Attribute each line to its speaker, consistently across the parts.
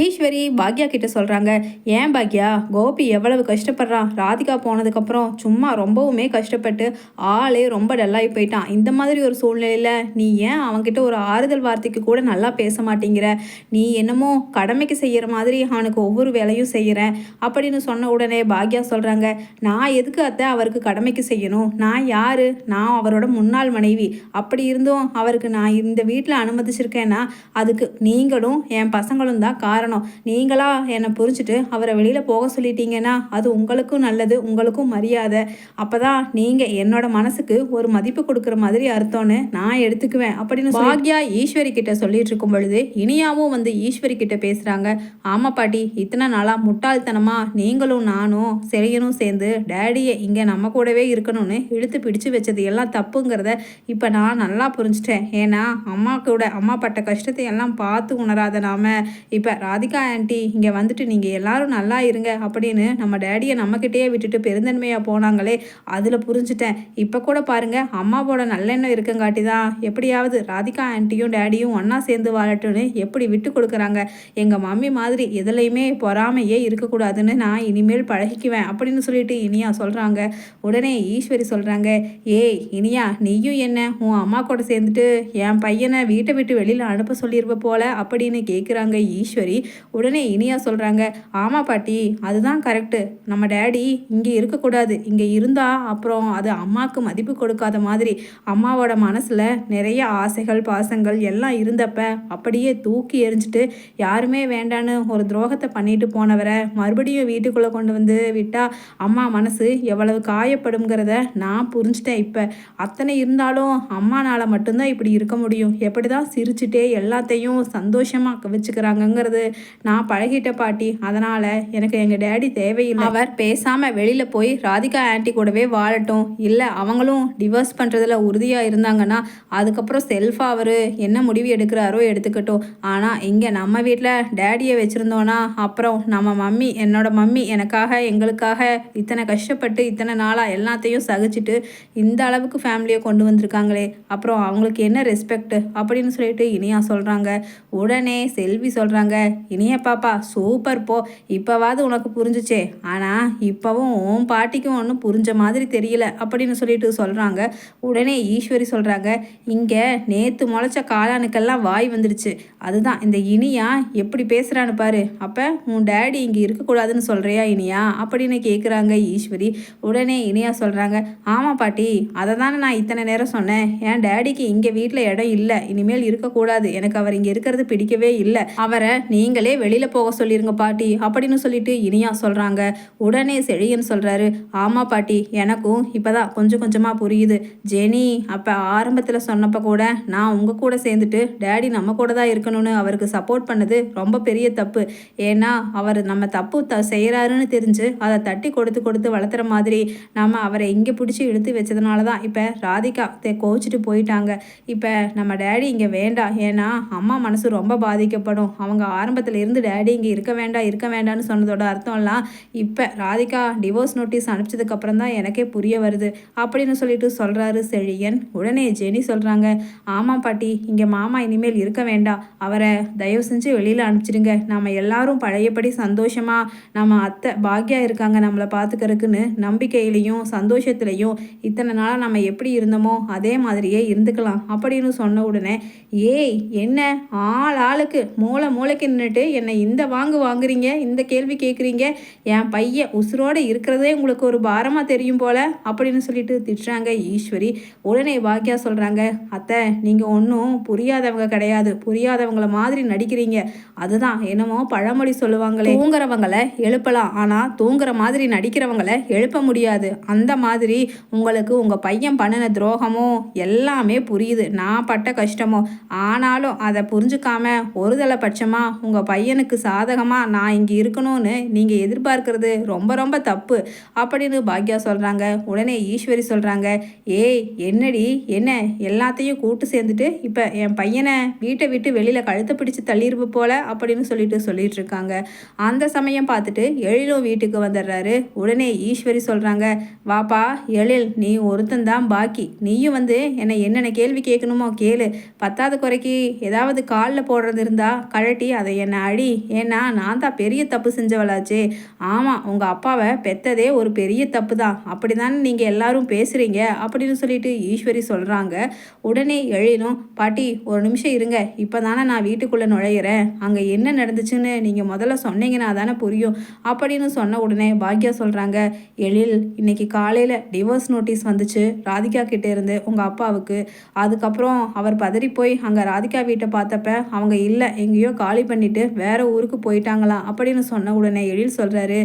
Speaker 1: ஈஸ்வரி பாக்யா கிட்ட சொல்கிறாங்க ஏன் பாக்யா? கோபி எவ்வளவு கஷ்டப்படுறான். ராதிகா போனதுக்கப்புறம் சும்மா ரொம்பவுமே கஷ்டப்பட்டு ஆளே ரொம்ப டல்லாகி போயிட்டான். இந்த மாதிரி ஒரு சூழ்நிலையில் நீ ஏன் அவன்கிட்ட ஒரு ஆறுதல் வார்த்தைக்கு கூட நல்லா பேச மாட்டேங்கிற? நீ என்னமோ கடமைக்கு செய்கிற மாதிரி அவனுக்கு ஒவ்வொரு வேலையும் செய்கிறேன் அப்படின்னு சொன்ன உடனே பாக்யா சொல்கிறாங்க நான் எதுக்கு அத்தை அவருக்கு கடமைக்கு செய்யணும்? நான் யார்? நான் அவரோட முன்னாள் மனைவி. அப்படி இருந்தும் அவருக்கு நான் இந்த வீட்டில் அனுமதிச்சிருக்கேன்னா அதுக்கு நீங்களும் என் பசங்களும் தான் காரணம். நீங்களா என்னை புரிஞ்சுட்டு அவரை வெளியில் போக சொல்லிட்டீங்கன்னா அது உங்களுக்கும் நல்லது உங்களுக்கும் மரியாதை. அப்போ தான் நீங்கள் என்னோட மனசுக்கு ஒரு மதிப்பு கொடுக்குற மாதிரி அர்த்தம்னு நான் எடுத்துக்குவேன் அப்படின்னு பாக்யா ஈஸ்வரி கிட்ட சொல்லிட்டு இருக்கும் பொழுது இனியாவும் வந்து ஈஸ்வரி கிட்ட பேசுகிறாங்க ஆமாம் பாட்டி இத்தனை நாளாக முட்டாள்தனமா நீங்களும் நானும் செழியனும் சேர்ந்து டேடியை இங்கே நம்ம கூடவே இருக்கணும்னு இழுத்து பிடிச்சு வச்சது எல்லாம் தப்புங்கிறத இப்போ நான் நல்லா புரிஞ்சுட்டேன். ஏன்னா அம்மா கூட அம்மா பட்ட கஷ்டத்தை எல்லாம் பார்த்து உணராத நாம இப்போ ராதிகா ஆண்டி இங்கே வந்துட்டு நீங்கள் எல்லாரும் நல்லா இருங்க அப்படின்னு நம்ம டேடியை நம்மக்கிட்டேயே விட்டுட்டு பெருந்தன்மையாக போனாங்களே அதில் புரிஞ்சுட்டேன். இப்போ கூட பாருங்கள் அம்மாவோட நல்லெண்ணம் இருக்குங்காட்டி தான் எப்படியாவது ராதிகா ஆண்டியும் டேடியும் ஒன்றா சேர்ந்து வாழட்டும்னு எப்படி விட்டு கொடுக்குறாங்க? எங்கள் மம்மி மாதிரி எதுலையுமே பொறாமையே இருக்கக்கூடாதுன்னு நான் இனிமேல் பழகிக்குவேன் அப்படின்னு சொல்லிட்டு இனியா சொல்கிறாங்க உடனே ஈஸ்வரி சொல்கிறாங்க ஏய் இனியா நீயும் என்ன? உன் அம்மா கூட சேர்ந்துட்டு என் பையனை வீட்டை விட்டு வெளியில் அனுப்ப சொல்லியிருப்ப போல? அப்படின்னு கேட்குறாங்க ஈஸ்வரி. உடனே இனியா சொல்கிறாங்க ஆமாம் பாட்டி அதுதான் கரெக்டு நம்ம டேடி இங்கே இருக்கக்கூடாது. இங்கே இருந்தால் அப்புறம் அது அம்மாவுக்கு மதிப்பு கொடுக்காத மாதிரி அம்மாவோட மனசில் நிறைய ஆசைகள் பாசங்கள் எல்லாம் இருந்தப்ப அப்படியே தூக்கி எரிஞ்சிட்டு யாருமே வேண்டான்னு ஒரு துரோகத்தை பண்ணிட்டு போனவரை மறுபடியும் வீட்டுக்குள்ளே கொண்டு வந்து விட்டால் அம்மா மனசு எவ்வளவு காயப்படுங்கிறத நான் புரிஞ்சிட்டேன் இப்போ. அத்தனை இருந்தாலும் அம்மானால் மட்டும்தான் இப்படி இருக்க முடியும். எப்படி தான் சிரிச்சுட்டே எல்லாத்தையும் சந்தோஷமாக வச்சுக்கிறாங்கங்கிறது நான் பழகிட்ட பாட்டி அதனால் எனக்கு எங்கள் டேடி தேவையில்லை. அவர் பேசாமல் வெளியில் போய் ராதிகா ஆன்ட்டி கூடவே வாழட்டும். இல்லை அவங்களும் டிவோர்ஸ் பண்ணுறதுல உறுதியாக இருந்தாங்கன்னா அதுக்கப்புறம் செல்ஃபாக அவர் என்ன முடிவு எடுக்கிறாரோ எடுத்துக்கட்டும். ஆனால் இங்கே நம்ம வீட்டில் டேடியை வச்சுருந்தோன்னா அப்புறம் நம்ம மம்மி என்னோட மம்மி எனக்காக எங்களுக்காக இத்தனை கஷ்டப்பட்டு இத்தனை நாளாக எல்லாத்தையும் சகிச்சுட்டு இந்த அளவுக்கு ஃபேமிலியை கொண்டு வந்திருக்காங்களே. அப்புறம் அவங்களுக்கு என்ன ரெஸ்பெக்ட் அப்படின்னு சொல்லிட்டு இனியா சொல்கிறாங்க உடனே செல்வி சொல்கிறாங்க இனிய பாப்பா சூப்பர் போ. இப்போவாது உனக்கு புரிஞ்சுச்சே. ஆனால் இப்போவும் உன் பாட்டிக்கும் ஒன்றும் புரிஞ்ச மாதிரி தெரியல அப்படின்னு சொல்லிட்டு சொல்கிறாங்க உடனே ஈஸ்வரி சொல்கிறாங்க இங்கே நேற்று முளைச்ச காளானுக்கெல்லாம் வாய் வந்துடுச்சு அதுதான் இந்த இனியா எப்படி பேசுகிறான்னு பாரு. அப்போ உன் டேடி இங்கே இருக்கக்கூடாதுன்னு சொல்கிறியா இனியா? அப்படின்னு கேட்குறாங்க ஈஸ்வரி. உடனே இனியா சொல்கிறாங்க ஆமாம் பாட்டி அதை தானே நான் இத்தனை நேரம் சொன்னேன். என் டேடிக்கு இங்கே வீட்டில் இடம் இல்லை. இனிமேல் இருக்கக்கூடாது. எனக்கு அவர் இங்கே இருக்கிறது பிடிக்கவே இல்லை. அவரை நீங்களே வெளியில் போக சொல்லிருங்க பாட்டி. அப்படின்னு சொல்லிட்டு இனியா சொல்கிறாங்க உடனே செழியன் சொல்கிறாரு ஆமாம் பாட்டி. எனக்கும் இப்போ தான் கொஞ்சம் கொஞ்சமாக புரியுது. ஜெனி அப்போ ஆரம்பத்தில் சொன்னப்போ கூட நான் உங்கள் கூட சேர்ந்துட்டு டேடி நம்ம கூட தான் இருக்கணும்னு அவருக்கு சப்போர்ட் பண்ணது ரொம்ப பெரிய தப்பு. ஏன்னா அவர் நம்ம தப்பு த செய்கிறாருன்னு தெரிஞ்சு அதை தட்டி கொடுத்து கொடுத்து வளர்த்துற மாதிரி நம்ம அவரை இங்கே பிடிச்சி இழுத்து வச்சதுனால தான் இப்போ ராதிகா கோச்சிட்டு போயிட்டாங்க. இப்போ நம்ம டேடி இங்கே வேண்டாம் ஏன்னா அம்மா மனசு ரொம்ப பாதிக்கப்படும். அவங்க ஆரம்ப ஆரம்பத்தில் இருந்து டேடி இங்கே இருக்க வேண்டாம் இருக்க வேண்டாம்னு சொன்னதோட அர்த்தம்லாம் இப்போ ராதிகா டிவோர்ஸ் நோட்டீஸ் அனுப்பிச்சதுக்கப்புறம் தான் எனக்கே புரிய வருது அப்படின்னு சொல்லிட்டு சொல்கிறாரு செழியன். உடனே ஜெனி சொல்கிறாங்க ஆமாம் பாட்டி இங்கே மாமா இனிமேல் இருக்க வேண்டாம். அவரை தயவு செஞ்சு வெளியில் அனுப்பிச்சிடுங்க. நம்ம எல்லாரும் பழையபடி சந்தோஷமாக நம்ம அத்தை பாக்யா இருக்காங்க நம்மளை பார்த்துக்கறதுக்குன்னு நம்பிக்கையிலையும் சந்தோஷத்துலையும் இத்தனை நாளாக நம்ம எப்படி இருந்தோமோ அதே மாதிரியே இருந்துக்கலாம் அப்படின்னு சொன்ன உடனே ஏய் என்ன? ஆள் ஆளுக்கு மூளை மூளைக்கு நின்றுட்டு என்னை இந்த வாங்கு வாங்குறீங்க? இந்த கேள்வி கேட்குறீங்க என் பையன் உசுரோடு இருக்கிறதே உங்களுக்கு ஒரு பாரமாக தெரியும் போல? அப்படின்னு சொல்லிட்டு திட்டுறாங்க ஈஸ்வரி. உடனே பாக்கியா சொல்கிறாங்க அத்தை நீங்கள் ஒன்றும் புரியாதவங்க கிடையாது. புரியாதவங்கள மாதிரி நடிக்கிறீங்க. அதுதான் என்னமோ பழமொழி சொல்லுவாங்களே. தூங்குறவங்களை எழுப்பலாம் ஆனால் தூங்குற மாதிரி நடிக்கிறவங்களை எழுப்ப முடியாது. அந்த மாதிரி உங்களுக்கு உங்கள் பையன் பண்ணின துரோகமோ எல்லாமே புரியுது. நான் பட்ட கஷ்டமோ. ஆனாலும் அதை புரிஞ்சுக்காம ஒருதலை பட்சமாக உங்கள் பையனுக்கு சாதகமாக நான் இங்கே இருக்கணும்னு நீங்கள் எதிர்பார்க்கறது ரொம்ப ரொம்ப தப்பு அப்படின்னு பாக்யா சொல்கிறாங்க உடனே ஈஸ்வரி சொல்கிறாங்க ஏய் என்னடி? என்ன? எல்லாத்தையும் கூட்டு சேர்ந்துட்டு இப்போ என் பையனை வீட்டை விட்டு வெளியில் கழுத்தை பிடிச்சு தள்ளிருப்பு போல? அப்படின்னு சொல்லிட்டு சொல்லிட்டு இருக்காங்க. அந்த சமயம் பார்த்துட்டு எழிலும் வீட்டுக்கு வந்துடுறாரு. உடனே ஈஸ்வரி சொல்கிறாங்க வாப்பா எழில் நீ ஒருத்தன் தான் பாக்கி. நீயும் வந்து என்னை என்னென்ன கேள்வி கேட்கணுமோ கேளு. பத்தாவது குறைக்கு ஏதாவது காலில் போடுறது இருந்தால் கழட்டி அதை என்னை அடி. ஏன்னா நான் தான் பெரிய தப்பு செஞ்சவளாச்சே. ஆமாம் உங்கள் அப்பாவை பெத்ததே ஒரு பெரிய தப்பு தான் அப்படி தானே நீங்கள் எல்லாரும் பேசுகிறீங்க அப்படின்னு சொல்லிட்டு ஈஸ்வரி சொல்கிறாங்க உடனே எழினும் பாட்டி ஒரு நிமிஷம் இருங்க. இப்போ தானே நான் வீட்டுக்குள்ளே நுழையிறேன். அங்கே என்ன நடந்துச்சுன்னு நீங்கள் முதல்ல சொன்னீங்கன்னா தானே புரியும். அப்படின்னு சொன்ன உடனே பாக்யா சொல்கிறாங்க எழில் இன்னைக்கு காலையில் டிவோர்ஸ் நோட்டீஸ் வந்துச்சு. ராதிகா கிட்டே இருந்து உங்கள் அப்பாவுக்கு. அதுக்கப்புறம் அவர் பதறி போய் அங்கே ராதிகா வீட்டை பார்த்தப்ப அவங்க இல்லை எங்கேயோ காலி பண்ணி பண்ணிட்டு வேற ஊருக்கு போயிட்டாங்களாம் அப்படின்னு சொன்ன உடனே எழில் சொல்கிறாரு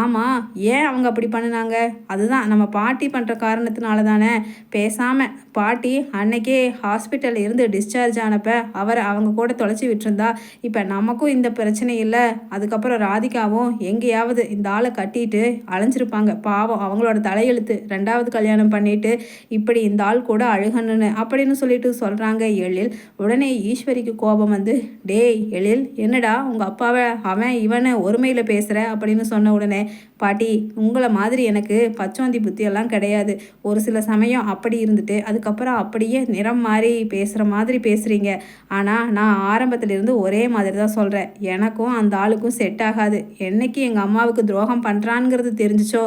Speaker 1: ஆமாம் ஏன் அவங்க அப்படி பண்ணினாங்க? அதுதான் நம்ம பாட்டி பண்ணுற காரணத்தினால தானே. பேசாமல் பாட்டி அன்னைக்கே ஹாஸ்பிட்டல் இருந்து டிஸ்சார்ஜ் ஆனப்ப அவரை அவங்க கூட தொலைச்சி விட்டுருந்தா. இப்போ நமக்கும் இந்த பிரச்சனை இல்லை. அதுக்கப்புறம் ராதிகாவும் எங்கேயாவது இந்த ஆளை கட்டிட்டு அலைஞ்சிருப்பாங்க. பாவம் அவங்களோட தலையெழுத்து ரெண்டாவது கல்யாணம் பண்ணிட்டு இப்படி இந்த ஆள் கூட அழுகணுன்னு அப்படின்னு சொல்லிட்டு சொல்கிறாங்க எழில். உடனே ஈஸ்வரிக்கு கோபம் வந்து டேய் எழில் என்னடா உங்கள் அப்பாவை அவன் இவனை ஒருமையில் பேசுகிற அப்படின்னு சொன்ன உடனே பாட்டி உங்களை மாதிரி எனக்கு பச்சோந்தி புத்தியெல்லாம் கிடையாது. ஒரு சில சமயம் அப்படி இருந்துட்டு அதுக்கப்புறம் அப்படியே நிறம் மாறி பேசுகிற மாதிரி பேசுகிறீங்க ஆனால் நான் ஆரம்பத்துல இருந்து ஒரே மாதிரி தான் சொல்கிறேன் எனக்கும் அந்த ஆளுக்கும் செட் ஆகாது. என்னைக்கு எங்கள் அம்மாவுக்கு துரோகம் பண்ணுறான்ங்கிறது தெரிஞ்சிச்சோ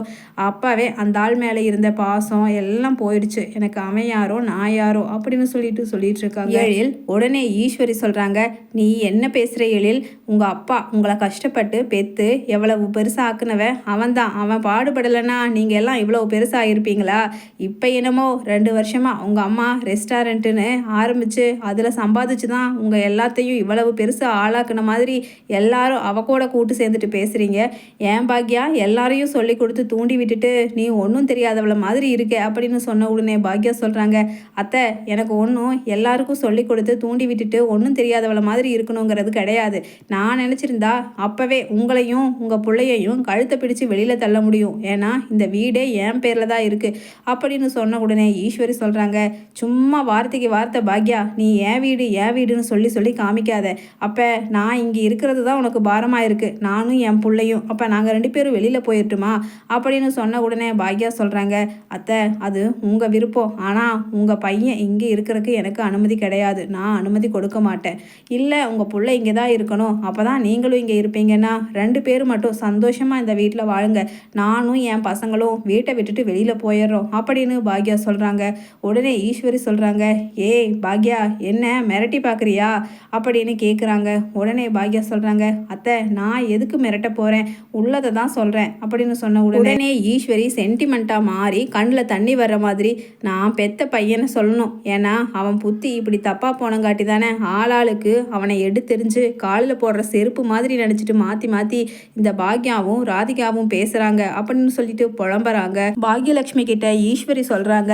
Speaker 1: அப்பாவே அந்த ஆள் மேலே இருந்த பாசம் எல்லாம் போயிடுச்சு. எனக்கு அவன் யாரோ நான் யாரோ அப்படின்னு சொல்லிட்டு சொல்லிட்டு இருக்காங்க. எழில் உடனே ஈஸ்வரி சொல்கிறாங்க நீ என்ன பேசுகிற எழில் உங்கள் அப்பா உங்களை கஷ்டப்பட்டு பெற்று எவ்வளவு பெருசாக்குனவ அவன் அவன் பாடுபடலைன்னா நீங்கள் எல்லாம் இவ்வளோ பெருசாக இருப்பீங்களா இப்போ என்னமோ ரெண்டு வருஷமாக உங்கள் அம்மா ரெஸ்டாரண்ட்டுன்னு ஆரம்பித்து அதில் சம்பாதிச்சு தான் உங்கள் எல்லாத்தையும் இவ்வளவு பெருசாக ஆளாக்குன மாதிரி எல்லாரும் அவ கூட கூட்டு சேர்ந்துட்டு பேசுகிறீங்க ஏன் பாக்யா? எல்லாரையும் சொல்லி கொடுத்து தூண்டி விட்டுட்டு நீ ஒன்றும் தெரியாதவள மாதிரி இருக்க அப்படின்னு சொன்ன உடனே பாக்யா சொல்கிறாங்க அத்தை எனக்கு ஒன்றும் எல்லாருக்கும் சொல்லி கொடுத்து தூண்டி விட்டுட்டு ஒன்றும் தெரியாதவள மாதிரி இருக்கணுங்கிறது கிடையாது. நான் நினச்சிருந்தா அப்போவே உங்களையும் உங்கள் பிள்ளையையும் கழுத்தை பிடிச்சு வெளியில் தள்ள முடியும். ஏன்னா இந்த வீடே என் பேரில் தான் இருக்குது அப்படின்னு சொன்ன உடனே ஈஸ்வரி சொல்கிறாங்க சும்மா வார்த்தைக்கு வார்த்தை பாக்யா. நீ என் வீடு என் வீடுன்னு சொல்லி சொல்லி காமிக்காத. அப்போ நான் இங்கே இருக்கிறது தான் உனக்கு பாரமாக இருக்குது நானும் என் பிள்ளையும். அப்போ நாங்கள் ரெண்டு பேரும் வெளியில் போயிட்டுமா அப்படின்னு சொன்ன உடனே பாக்யா சொல்கிறாங்க அத்தை அது உங்கள் விருப்பம். ஆனால் உங்கள் பையன் இங்கே இருக்கிறதுக்கு எனக்கு அனுமதி கிடையாது. நான் அனுமதி கொடுக்க மாட்டேன். இல்லை உங்கள் பிள்ளை இங்கே தான் இருக்கணும். அப்போ தான் நீங்களும் இங்கே இருப்பீங்கன்னா ரெண்டு பேரும் மட்டும் சந்தோஷமாக இந்த வீட்டில் பாருங்க. நானும் என் பசங்களும் வீட்டை விட்டுட்டு வெளியில் போயிடுறோம். அப்படின்னு பாக்யா சொல்கிறாங்க உடனே ஈஸ்வரி சொல்கிறாங்க ஏய் பாக்யா என்ன மிரட்டி பார்க்குறியா அப்படின்னு கேட்குறாங்க உடனே பாக்யா சொல்கிறாங்க அத்தை நான் எதுக்கு மிரட்ட போகிறேன் உள்ளதை தான் சொல்கிறேன் அப்படின்னு சொன்ன உடனே ஈஸ்வரி சென்டிமெண்ட்டாக மாறி கண்ணில் தண்ணி வர்ற மாதிரி நான் பெத்த பையனை சொல்லணும். ஏன்னா அவன் புத்தி இப்படி தப்பாக போனங்காட்டி தானே ஆளாளுக்கு அவனை எடுத்தெறிஞ்சு காலில் போடுற செருப்பு மாதிரி நினச்சிட்டு மாற்றி மாற்றி இந்த பாக்யாவும் ராதிகாவும் பேசுகிறாங்க அப்படின்னு சொல்லிட்டு புலம்புறாங்க. பாக்யலட்சுமி கிட்ட ஈஸ்வரி சொல்கிறாங்க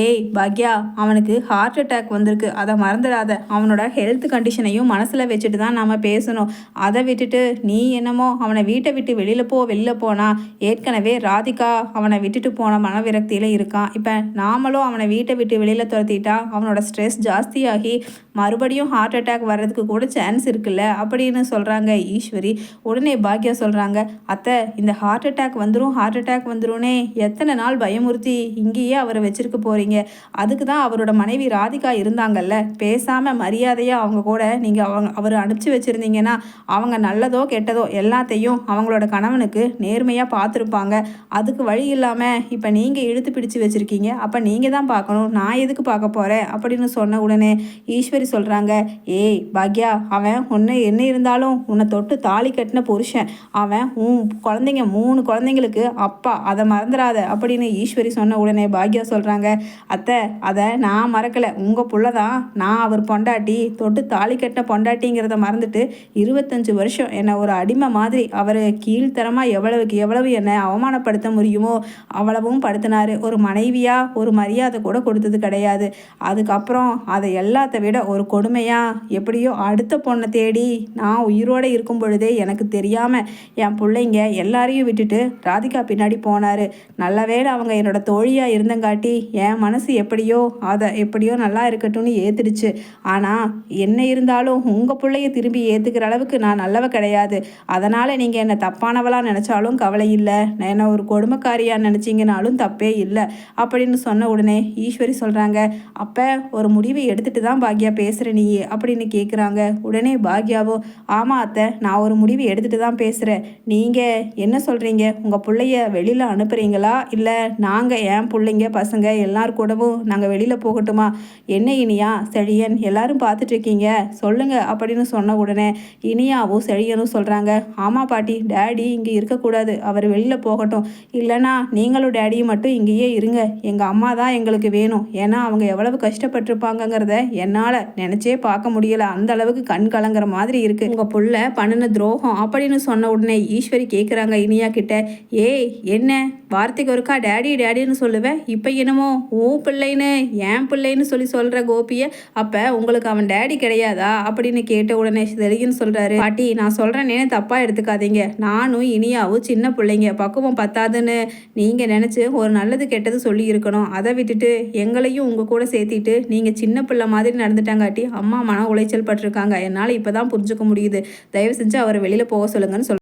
Speaker 1: ஏய் பாக்யா அவனுக்கு ஹார்ட் அட்டாக் வந்திருக்கு. அதை மறந்துடாத. அவனோட ஹெல்த் கண்டிஷனையும் மனசில் வச்சுட்டு தான் நாம் பேசணும். அதை விட்டுட்டு நீ என்னமோ அவனை வீட்டை விட்டு வெளியில் போ வெளியில் போனா ஏற்கனவே ராதிகா அவனை விட்டுட்டு போன மனவிரக்தியில் இருக்கான். இப்போ நாமளும் அவனை வீட்டை விட்டு வெளியில் துரத்திட்டா அவனோட ஸ்ட்ரெஸ் ஜாஸ்தியாகி மறுபடியும் ஹார்ட் அட்டாக் வர்றதுக்கு கூட சான்ஸ் இருக்குல்ல? அப்படின்னு சொல்கிறாங்க ஈஸ்வரி. உடனே பாக்யா சொல்கிறாங்க அத்தை இந்த ஹார்ட் அட்டாக் வந்துடும் ஹார்ட் அட்டாக் வந்துடும்னே எத்தனை நாள் பயமுறுத்தி இங்கேயே அவரை வச்சிருக்க போகிறீங்க அதுக்கு தான் அவரோட மனைவி ராதிகா இருந்தாங்கல்ல. பேசாமல் மரியாதையாக அவங்க கூட நீங்கள் அவங்க அவர் அனுப்பிச்சி வச்சுருந்தீங்கன்னா அவங்க நல்லதோ கெட்டதோ எல்லாத்தையும் அவங்களோட கணவனுக்கு நேர்மையாக பார்த்துருப்பாங்க. அதுக்கு வழி இல்லாமல் இப்போ நீங்கள் இழுத்து பிடிச்சு வச்சுருக்கீங்க. அப்போ நீங்கள் தான் பார்க்கணும். நான் எதுக்கு பார்க்க போகிறேன் அப்படின்னு சொன்ன உடனே ஈஸ்வரி சொல்கிறாங்க ஏய் பாக்யா அவன் உன்னை என்ன இருந்தாலும் உன்னை தொட்டு தாலி கட்டின புருஷன். அவன் உன் குழந்தைங்க மூணு குழந்தைங்களுக்கு அப்பா அதை மறந்துடாத அப்படின்னு ஈஸ்வரி சொன்ன உடனே பாக்யா சொல்கிறாங்க அத்தை அதை நான் மறக்கலை. உங்கள் புள்ள தான் நான் அவர் பொண்டாட்டி. தொட்டு தாலி கட்டின பொண்டாட்டிங்கிறத மறந்துட்டு இருபத்தஞ்சி வருஷம் என்னை ஒரு அடிமை மாதிரி அவர் கீழ்த்தரமாக எவ்வளவுக்கு எவ்வளவு என்னை அவமானப்படுத்த முடியுமோ அவ்வளவும் படுத்தினார். ஒரு மனைவியாக ஒரு மரியாதை கூட கொடுத்தது கிடையாது. அதுக்கப்புறம் அதை எல்லாத்த விட ஒரு கொடுமையாக எப்படியோ அடுத்த பொண்ணை தேடி நான் உயிரோடு இருக்கும் பொழுதே எனக்கு தெரியாமல் என் பிள்ளைங்க எல்லாரையும் விட்டுட்டு ராதிகா பின்னாடி போனார். நல்ல வேலை அவங்க என்னோட தோழியாக இருந்தங்காட்டி என் மனசு எப்படியோ அதை எப்படியோ நல்லா இருக்கட்டும்னு ஏற்றுடுச்சு ஆனால் என்ன இருந்தாலும் உங்கள் பிள்ளைய திரும்பி ஏற்றுக்கிற அளவுக்கு நான் நல்லவ கிடையாது. அதனால் நீங்கள் என்னை தப்பானவளாக நினச்சாலும் கவலை இல்லை. நான் என்ன ஒரு கொடுமைக்காரியாக நினச்சிங்கனாலும் தப்பே இல்லை. அப்படின்னு சொன்ன உடனே ஈஸ்வரி சொல்கிறாங்க அப்போ ஒரு முடிவை எடுத்துட்டு தான் பாக்யா பேசுகிற நீயே அப்படின்னு கேட்குறாங்க உடனே பாக்யாவோ ஆமாம் அத்தை நான் ஒரு முடிவு எடுத்துகிட்டு தான் பேசுகிறேன் நீங்கள் என்ன சொல்கிறீங்க உங்கள் பிள்ளைய வெளியில் அனுப்புகிறீங்களா இல்லை நாங்கள் என் பிள்ளைங்க பசங்க எல்லார் கூடவும் நாங்கள் வெளியில் போகட்டுமா? என்ன இனியா? செழியன் எல்லாரும் பார்த்துட்டு இருக்கீங்க சொல்லுங்க அப்படின்னு சொன்ன உடனே இனியாவும் செழியனும் சொல்கிறாங்க ஆமாம் பாட்டி டேடி இங்கே இருக்கக்கூடாது. அவர் வெளியில் போகட்டும். இல்லைனா நீங்களும் டேடியும் மட்டும் இங்கேயே இருங்க. எங்கள் அம்மா தான் எங்களுக்கு வேணும். ஏன்னா அவங்க எவ்வளவு கஷ்டப்பட்டிருப்பாங்கங்கிறத என்னால் நினச்சே பார்க்க முடியல. அந்த அளவுக்கு கண் கலங்குற மாதிரி இருக்குது உங்கள் புள்ள பண்ணின துரோகம் அப்படின்னு சொன்ன உடனே ஈஸ்வரி கேட்குறாங்க இனியா. கிட்ட ஏய் என்ன? வார்த்தைக்கு ஒருக்கா டேடி டேடின்னு சொல்லுவேன் இப்போ என்னமோ? ஊ பிள்ளைன்னு என் பிள்ளைன்னு சொல்லி சொல்கிற கோபியை அப்போ உங்களுக்கு அவன் டேடி கிடையாதா? அப்படின்னு கேட்ட உடனே தெரியுன்னு சொல்கிறாரு பாட்டி நான் சொல்கிறேனே தப்பாக எடுத்துக்காதீங்க. நானும் இனியாவும் சின்ன பிள்ளைங்க. பக்குவம் பத்தாதுன்னு நீங்கள் நினச்சி ஒரு நல்லது கெட்டது சொல்லி இருக்கணும். அதை விட்டுட்டு எங்களையும் உங்கள் கூட சேர்த்திட்டு நீங்கள் சின்ன பிள்ளை மாதிரி நடந்துட்டாங்காட்டி அம்மா மன உளைச்சல் பட்டிருக்காங்க. என்னால் இப்போ தான் புரிஞ்சுக்க முடியுது. தயவு செஞ்சு அவரை வெளியில் போக சொல்லுங்கன்னு சொல்